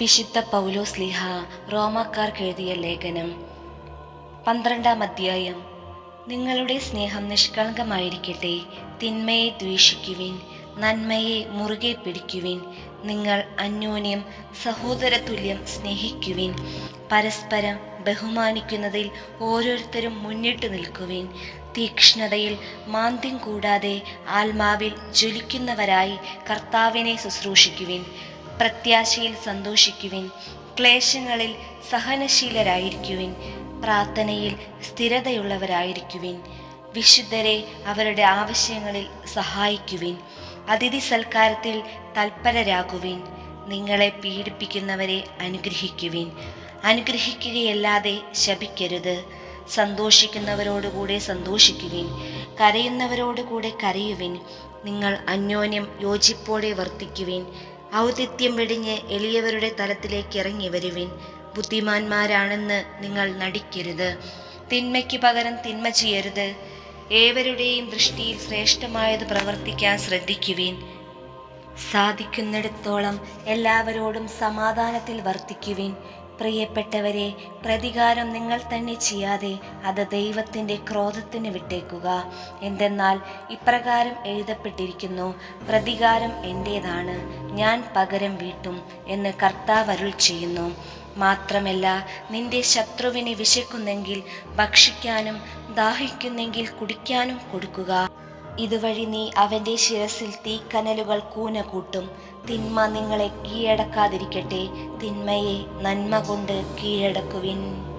വിശുദ്ധ പൗലോസ് ലിഹ റോമാക്കാർക്ക് എഴുതിയ ലേഖനം. പന്ത്രണ്ടാം അധ്യായം. നിങ്ങളുടെ സ്നേഹം നിഷ്കളങ്കമായിരിക്കട്ടെ. തിന്മയെ ദ്വേഷിക്കുവിൻ നന്മയെ മുറുകെ പിടിക്കുവിൻ. നിങ്ങൾ അന്യോന്യം സഹോദരതുല്യം സ്നേഹിക്കുവിൻ. പരസ്പരം ബഹുമാനിക്കുന്നതിൽ ഓരോരുത്തരും മുന്നിട്ട് നിൽക്കുവിൻ. തീക്ഷ്ണതയിൽ മാന്ദ്യം കൂടാതെ ആത്മാവിൽ ജ്വലിക്കുന്നവരായി കർത്താവിനെ ശുശ്രൂഷിക്കുവിൻ. പ്രത്യാശയിൽ സന്തോഷിക്കുവിൻ. ക്ലേശങ്ങളിൽ സഹനശീലരായിരിക്കുവിൻ. പ്രാർത്ഥനയിൽ സ്ഥിരതയുള്ളവരായിരിക്കുവിൻ. വിശുദ്ധരെ അവരുടെ ആവശ്യങ്ങളിൽ സഹായിക്കുവിൻ. അതിഥി സൽക്കാരത്തിൽ തൽപരരാകുവിൻ. നിങ്ങളെ പീഡിപ്പിക്കുന്നവരെ അനുഗ്രഹിക്കുവിൻ. അനുഗ്രഹിക്കുകയല്ലാതെ ശപിക്കരുത്. സന്തോഷിക്കുന്നവരോടുകൂടെ സന്തോഷിക്കുവിൻ. കരയുന്നവരോടുകൂടെ കരയുവിൻ. നിങ്ങൾ അന്യോന്യം യോജിപ്പോടെ വർത്തിക്കുവിൻ. ഔദിത്യം വെടിഞ്ഞ് എളിയവരുടെ തലത്തിലേക്ക് ഇറങ്ങി വരുവിൻ. ബുദ്ധിമാന്മാരാണെന്ന് നിങ്ങൾ നടിക്കരുത്. തിന്മയ്ക്ക് പകരം തിന്മ ചെയ്യരുത്. ഏവരുടെയും ദൃഷ്ടിയിൽ ശ്രേഷ്ഠമായത് പ്രവർത്തിക്കാൻ ശ്രദ്ധിക്കുവിൻ. സാധിക്കുന്നിടത്തോളം എല്ലാവരോടും സമാധാനത്തിൽ വർത്തിക്കുവിൻ. പ്രിയപ്പെട്ടവരെ പ്രതികാരം നിങ്ങൾ തന്നെ ചെയ്യാതെ അത് ദൈവത്തിന്റെ ക്രോധത്തിന് വിട്ടേക്കുക. എന്തെന്നാൽ ഇപ്രകാരം എഴുതപ്പെട്ടിരിക്കുന്നു പ്രതികാരം എന്റേതാണ് ഞാൻ പകരം വീട്ടും എന്ന് കർത്താവ് അരുൾ ചെയ്യുന്നു. മാത്രമല്ല നിന്റെ ശത്രുവിനെ വിശക്കുന്നെങ്കിൽ ഭക്ഷിക്കാനും ദാഹിക്കുന്നെങ്കിൽ കുടിക്കാനും കൊടുക്കുക. ഇതുവഴി നീ അവന്റെ ശിരസിൽ തീക്കനലുകൾ കൂന കൂട്ടും തിന്മ നിങ്ങളെ കീഴടക്കാതിരിക്കട്ടെ. തിന്മയെ നന്മ കൊണ്ട് കീഴടക്കുവിൻ.